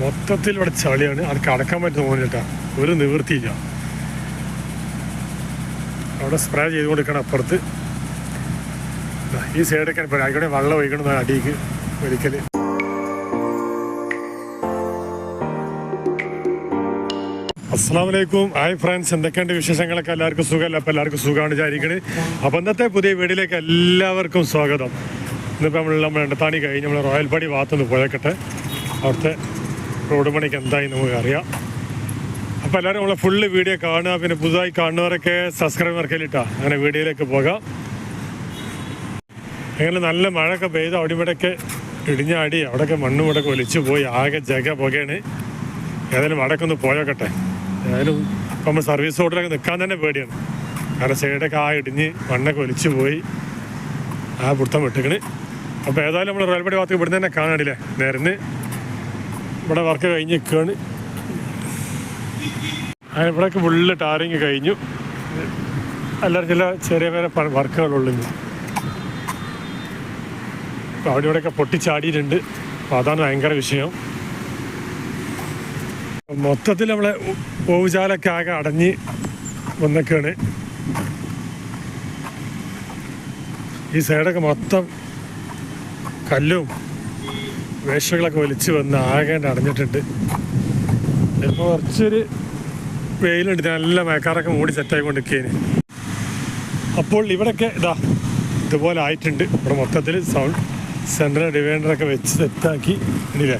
മൊത്തത്തിൽ ഇവിടെ ചളിയാണ്. അത് കടക്കാൻ പറ്റുന്ന തോന്നിട്ടാ ഒരു നിവൃത്തിയില്ല. അവിടെ സ്പ്രേ ചെയ്തുകൊണ്ടിരിക്കണം അപ്പുറത്ത്. ദാ ഈ സൈഡൊക്കെ ആയിക്കോട്ടെ വെള്ളം ഒഴിക്കണം അടിക്ക് ഒരിക്കൽ അസ്സാമലൈക്കും ഹായ് ഫ്രണ്ട്സ് എന്തൊക്കെയുണ്ട് വിശേഷങ്ങളൊക്കെ? എല്ലാവർക്കും സുഖമല്ല? അപ്പോൾ എല്ലാവർക്കും സുഖമാണ് വിചാരിക്കുന്നത് അപ്പോൾ ഇന്നത്തെ പുതിയ വീഡിയോയിലേക്ക് എല്ലാവർക്കും സ്വാഗതം. ഇന്നിപ്പോൾ നമ്മൾ നമ്മൾ എണ്ണത്താണി കഴിഞ്ഞ് നമ്മൾ റോയൽ പടി ഭാഗത്തുനിന്ന് പോയേക്കട്ടെ. അവിടുത്തെ റോഡ് പണിക്ക് എന്തായി നമുക്ക് അറിയാം. അപ്പോൾ എല്ലാവരും നമ്മളെ ഫുള്ള് വീഡിയോ കാണുക പിന്നെ പുതുതായി കാണുന്നവരൊക്കെ സബ്സ്ക്രൈബ് മറക്കലിട്ടാ അങ്ങനെ വീഡിയോയിലേക്ക് പോകാം. അങ്ങനെ നല്ല മഴയൊക്കെ പെയ്ത് അവിടെ ഇവിടെയൊക്കെ ഇടിഞ്ഞാടി അവിടെയൊക്കെ മണ്ണും ഇവിടെ ഒലിച്ചു പോയി ആകെ ജഗ പുകയാണ്. ഏതായാലും അവിടെയൊക്കെ ഒന്ന് പോയോക്കട്ടെ. ഏതായാലും നമ്മൾ സർവീസ് റോഡിലൊക്കെ നിൽക്കാൻ തന്നെ പേടിയാണ്. കാരണം സൈഡൊക്കെ ആ ഇടിഞ്ഞ് മണ്ണൊക്കെ ഒലിച്ചു പോയി ആ പിടുത്തം വിട്ടിക്കണ്. അപ്പോൾ ഏതായാലും നമ്മൾ റെയിൽവേ ഭാഗത്ത് ഇവിടുന്ന് തന്നെ കാണാനില്ലേ നേരന്ന് ഇവിടെ വർക്ക് കഴിഞ്ഞ് നിൽക്കുകയാണ് ഇവിടെയൊക്കെ ഫുള്ള് ടാറിങ് കഴിഞ്ഞു. അല്ലാതെ ചില ചെറിയ ചെറിയ വർക്കുകളുള്ളൂ അപ്പോൾ അവിടെ ഇവിടെയൊക്കെ പൊട്ടിച്ചാടിയിട്ടുണ്ട്. അപ്പോൾ അതാണ് ഭയങ്കര വിഷയം. മൊത്തത്തിൽ നമ്മളെ ഓവുചാലൊക്കെ ആകെ അടഞ്ഞ് വന്നൊക്കെയാണ് ഈ സൈഡൊക്കെ മൊത്തം കല്ലും വേഷങ്ങളൊക്കെ വലിച്ച് വന്ന് ആകെ അടഞ്ഞിട്ടുണ്ട് ഇപ്പോൾ കുറച്ചൊരു വെയിലുണ്ട്. നല്ല മഴക്കാറൊക്കെ മൂടി സെറ്റായിക്കൊണ്ടിരിക്കുകയാണ് അപ്പോൾ ഇവിടെയൊക്കെ ഇതാ ഇതുപോലെ ആയിട്ടുണ്ട്. ഇവിടെ മൊത്തത്തിൽ സൗണ്ട് സെൻട്രൽ ഡിവൈഡറൊക്കെ വെച്ച് സെറ്റാക്കി ഇല്ലേ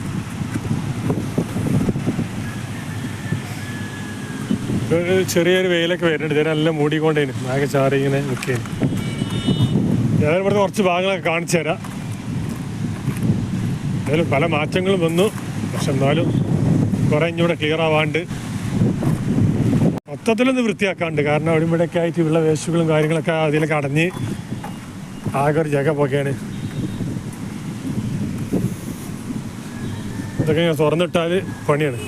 ഒരു ചെറിയൊരു വെയിലൊക്കെ വരുന്നുണ്ട്. ഇതിനെ നല്ല മൂടിക്കൊണ്ടേന്. ആകെ ചാറി ഇങ്ങനെ നിൽക്കേന് ഞാൻ ഇവിടുത്തെ കുറച്ച് ഭാഗങ്ങളൊക്കെ കാണിച്ചു തരാം. അതിൽ പല മാറ്റങ്ങളും വന്നു. പക്ഷെ എന്നാലും കുറേ ഇഞ്ഞൂടെ ക്ലിയർ ആവാണ്ട്. മൊത്തത്തിലൊന്ന് വൃത്തിയാക്കാണ്ട്. കാരണം അവിടെ ആയിട്ട് ഉള്ള വേസ്റ്റുകളും കാര്യങ്ങളൊക്കെ അതിലൊക്കെ അടഞ്ഞ് ആകെ ഒരു ജഗ പോക്കെയാണ് ഇതൊക്കെ ഞാൻ തുറന്നിട്ടാൽ പണിയാണ്.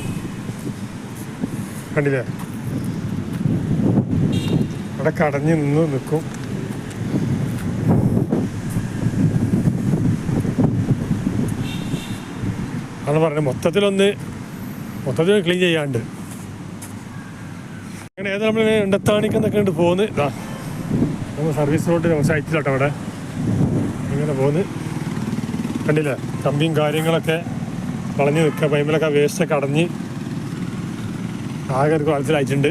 കണ്ടില്ലേ? അവിടെ കടഞ്ഞ് നിന്ന് നിൽക്കും. അതാണ് പറഞ്ഞത് മൊത്തത്തിലൊന്ന് മൊത്തത്തിൽ ക്ലീൻ ചെയ്യാണ്ട്. അങ്ങനെ ഏതാ നമ്മൾ എണ്ടത്താണിക്കെന്നൊക്കെ ഉണ്ട് പോകുന്നത് നമ്മൾ സർവീസ് റോഡ് സൈറ്റിലോട്ടോ അവിടെ. ഇങ്ങനെ പോകുന്നത് കണ്ടില്ലേ? കമ്പിയും കാര്യങ്ങളൊക്കെ വളഞ്ഞ് നിൽക്കുക പൈമ്പിലൊക്കെ വേസ്റ്റൊക്കെ അടഞ്ഞ് ആകെ ഒരു കുളത്തിലായിട്ടുണ്ട്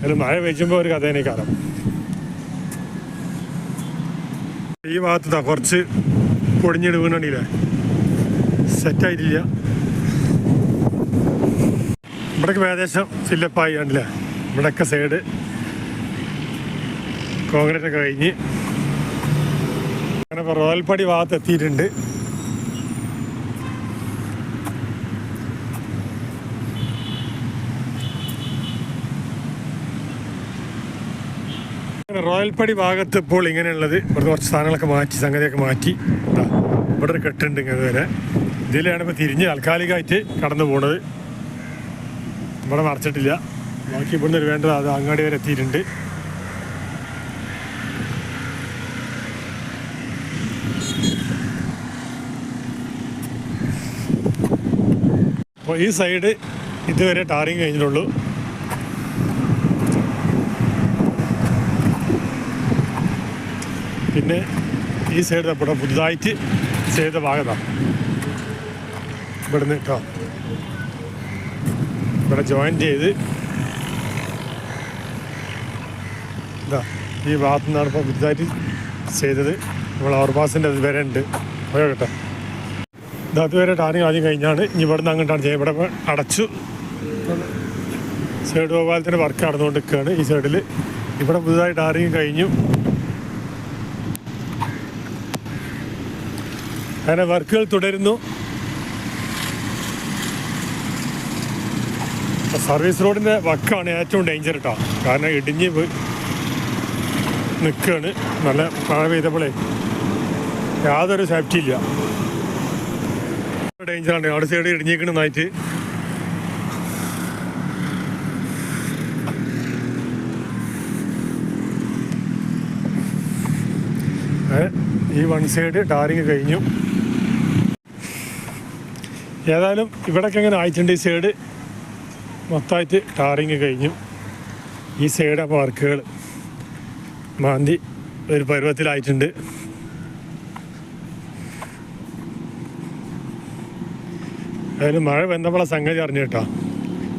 അതിൽ മഴ വെച്ചുമ്പോൾ ഒരു കഥേനെ കാലം. ഈ ഭാഗത്ത് കുറച്ച് പൊടിഞ്ഞിട്ട് സെറ്റായിട്ടില്ല. ഇവിടേക്ക് ഏകദേശം ഫില്ലപ്പായി കണ്ടില്ലേ? ഇവിടെയൊക്കെ സൈഡ് കോൺക്രീറ്റ് ഒക്കെ കഴിഞ്ഞ് അങ്ങനെ ഇപ്പോൾ റോയൽപ്പടി ഭാഗത്ത് എത്തിയിട്ടുണ്ട്. റോയൽപ്പടി ഭാഗത്ത് ഇപ്പോൾ ഇങ്ങനെയുള്ളത്. ഇവിടുത്തെ കുറച്ച് സാധനങ്ങളൊക്കെ മാറ്റി സംഗതിയൊക്കെ മാറ്റി. ഇവിടെ ഒരു കെട്ടുണ്ട് ഇങ്ങനെ വരെ ഇതിലാണ് ഇപ്പോൾ തിരിഞ്ഞ് താൽക്കാലികമായിട്ട് കടന്നു പോണത്. ഇവിടെ മറച്ചിട്ടില്ല. ബാക്കി ഇവിടുന്ന് വേണ്ടത് അത് അങ്ങാടി വരെ എത്തിയിട്ടുണ്ട്. അപ്പോൾ ഈ സൈഡ് ഇതുവരെ ടാറിങ് കഴിഞ്ഞിട്ടുള്ളൂ. പിന്നെ ഈ സൈഡ് പുതുതായിട്ട് ചെയ്ത ഭാഗത്താണ് ഇവിടുന്ന് കേട്ടോ ഇവിടെ ജോയിൻ ചെയ്ത് ഇതാ ഈ ഭാഗത്തു നിന്നാണ് ഇപ്പോൾ പുതുതായിട്ട് ചെയ്തത്. നമ്മൾ ഓർബാസിന്റെ അത് വരെ ഉണ്ട്. പോയോ കേട്ടോ? ഇത് അതുവരെ ടാറിങ് ആദ്യം കഴിഞ്ഞാണ്. ഇനി ഇവിടെ നിന്ന് അങ്ങോട്ടാണ് ഇവിടെ അടച്ചു. സൈഡ് ഗോപാലത്തിന്റെ വർക്ക് നടന്നുകൊണ്ട് നിൽക്കുകയാണ് ഈ സൈഡിൽ ഇവിടെ പുതുതായി ടാറിങ് കഴിഞ്ഞു. അങ്ങനെ വർക്കുകൾ തുടരുന്നു. സർവീസ് റോഡിന്റെ വക്കാണ് ഏറ്റവും ഡേഞ്ചർ കേട്ടോ കാരണം ഇടിഞ്ഞ് നിൽക്കുകയാണ് നല്ല മഴ പെയ്തപ്പോഴേ യാതൊരു സേഫ്റ്റി ഇല്ല. ഡേഞ്ചറാണ് അവിടെ സൈഡ് ഇടിഞ്ഞേക്കണമെന്നായിട്ട് ഈ വൺ സൈഡ് ടാറിങ് കഴിഞ്ഞു. ഏതായാലും ഇവിടൊക്കെ ഇങ്ങനെ ആയിട്ടുണ്ട് ഈ സൈഡ് മൊത്തമായിട്ട് ടാറിങ് കഴിഞ്ഞു. ഈ സൈഡ് അപ്പോൾ വർക്കുകൾ മാന്തി ഒരു പരുവത്തിലായിട്ടുണ്ട്. ഏതായാലും മഴ ബന്ധമുള്ള സംഗതി അറിഞ്ഞു കേട്ടോ.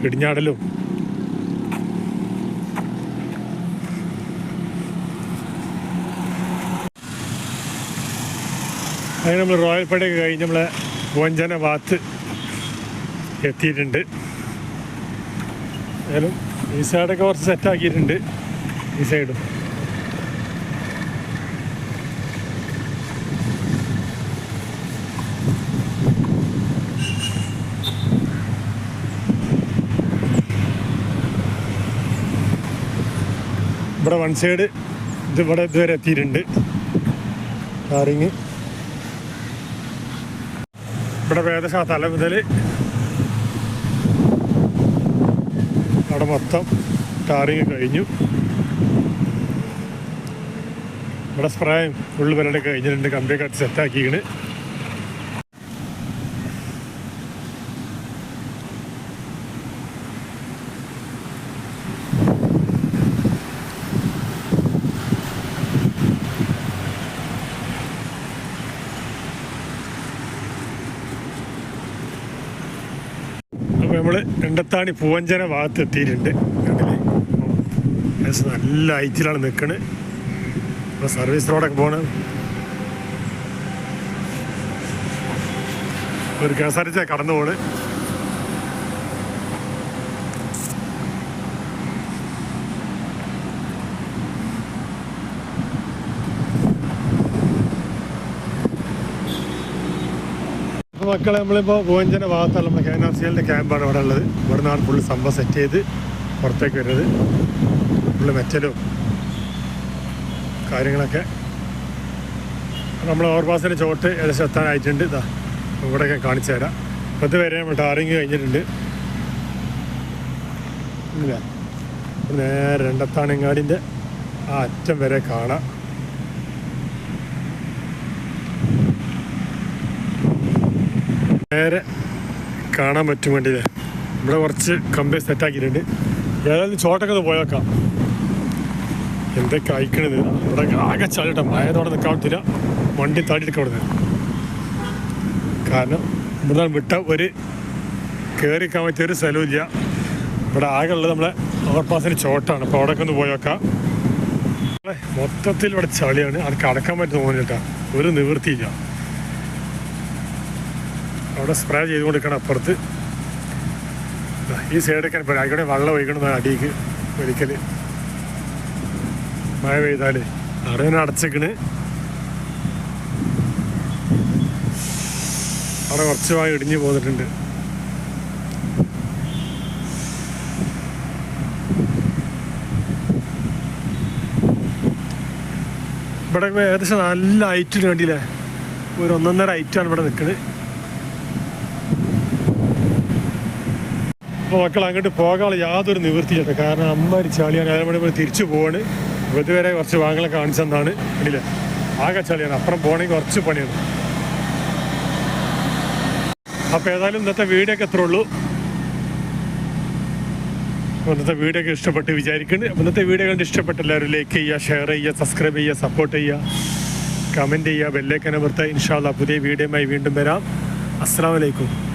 ഇടിഞ്ഞാടലും. അങ്ങനെ നമ്മൾ റോയൽ പടയൊക്കെ കഴിഞ്ഞ് നമ്മളെ വഞ്ചന ഭാഗത്ത് എത്തിയിട്ടുണ്ട്. ഏതായാലും ഈ സൈഡൊക്കെ കുറച്ച് സെറ്റാക്കിയിട്ടുണ്ട് ഈ സൈഡും ഇവിടെ വൺ സൈഡ് ഇത് ഇവിടെ ഇതുവരെ എത്തിയിട്ടുണ്ട്. ടാറിങ് ഇവിടെ തല മുതൽ മൊത്തം ടാറിങ് കഴിഞ്ഞു. ഇവിടെ സ്പ്രേയും ഉള്ളു പരിപാടി കഴിഞ്ഞിട്ടുണ്ട് കമ്പിയൊക്കെ അടിച്ച് നമ്മൾ രണ്ടത്താണി പൂവഞ്ചന ഭാഗത്ത് എത്തിയിട്ടുണ്ട്. കണ്ടില്ലേ? നല്ല ഐറ്റിലാണ് നിൽക്കണത് ഇപ്പോൾ സർവീസ് റോഡൊക്കെ പോകണം ഒരു കെ എസ് ആർ ടി കടന്നു പോണ്. മക്കളെ നമ്മളിപ്പോൾ പൂവഞ്ചന ഭാഗത്താണ് നമ്മുടെ കെ എൻ ആർ സി എല്ലിന്റെ ക്യാമ്പാണ് ഇവിടെ ഉള്ളത്. ഇവിടെ നിന്നാണ് ഫുള്ള് സംഭവം സെറ്റ് ചെയ്ത് പുറത്തേക്ക് വരുന്നത്. ഫുള്ള് മെറ്റലും കാര്യങ്ങളൊക്കെ. നമ്മൾ ഓവർപാസിന്റെ ചോട്ട് ഏകദേശം എത്താനായിട്ടുണ്ട്. ഇതാ ഇവിടെയൊക്കെ കാണിച്ചു തരാം. പത്ത് പേരെ നമ്മൾ ടാറിങ് കഴിഞ്ഞിട്ടുണ്ട്. ഇല്ല? നേരെ രണ്ടത്താണിങ്ങാടിന്റെ ആ അറ്റം വരെ കാണാം. നേരെ കാണാൻ പറ്റും വേണ്ടിയില്ലേ ഇവിടെ കുറച്ച് കമ്പി സെറ്റാക്കിയിട്ടുണ്ട് ഏതായാലും ചോട്ടൊക്കെ പോയേക്കാം. എന്തൊക്കെ അയക്കണത്? ഇവിടെ ആകെ ചളിട്ട മഴയതോടെ നിൽക്കാൻ പറ്റില്ല വണ്ടി താടിയെടുക്കാൻ അവിടെ കാരണം ഇവിടെ വിട്ട ഒരു കയറിക്കാൻ പറ്റിയ ഒരു സ്ഥലമില്ല ഇവിടെ ആകെ ഉള്ളത് നമ്മളെ ഓവർപാസിന് ചോട്ടാണ്. അപ്പോൾ അവിടെയൊക്കെ ഒന്ന് പോയേക്കാം. മൊത്തത്തിൽ ഇവിടെ ചളിയാണ്. അത് കടക്കാൻ പറ്റുന്ന തോന്നിട്ടാ ഒരു നിവൃത്തിയില്ല. അവിടെ സ്പ്രേ ചെയ്ത് കൊടുക്കണം അപ്പുറത്ത് ഈ സൈഡൊക്കെ ആയിക്കോട്ടെ വെള്ളം ഒഴിക്കണം അടിയിക്ക് ഒരിക്കൽ മഴ പെയ്താൽ. അവിടെ ഇങ്ങനെ അടച്ചേക്കണ്. അവിടെ കുറച്ച് ഭാഗം ഇടിഞ്ഞു പോന്നിട്ടുണ്ട്. ഇവിടെ ഏകദേശം നല്ല ഐറ്റിന് വേണ്ടിയില്ലേ? ഒരു ഒന്നൊന്നര ഹൈറ്റാണ് ഇവിടെ നിൽക്കുന്നത് മക്കൾ അങ്ങോട്ട് പോകാനുള്ള യാതൊരു നിവൃത്തിയില്ല. കാരണം അമ്മ ചളിയാണ്. ഏഴ് മണി തിരിച്ചു പോവാണ്. ഇതുവരെ കുറച്ച് വാങ്ങലൊക്കെ കാണിച്ചെന്നാണ് ഇല്ല ആകെ ചളിയാണ്. അപ്പുറം പോകണമെങ്കിൽ കുറച്ച് പണിയാണ്. അപ്പോൾ ഏതായാലും ഇന്നത്തെ വീഡിയോ എത്ര ഉള്ളൂ. ഇന്നത്തെ വീഡിയോ ഒക്കെ ഇഷ്ടപ്പെട്ട് വിചാരിക്കുന്നു ഇന്നത്തെ വീഡിയോ കണ്ട് ഇഷ്ടപ്പെട്ട എല്ലാവരും ലൈക്ക് ചെയ്യുക ഷെയർ ചെയ്യുക സബ്സ്ക്രൈബ് ചെയ്യുക സപ്പോർട്ട് ചെയ്യുക. കമന്റ് ചെയ്യുക ബെല്ലേക്കനെ നിർത്തുക ഇൻഷാല്ല പുതിയ വീഡിയോയുമായി വീണ്ടും വരാം. അസ്സാം വലൈക്കും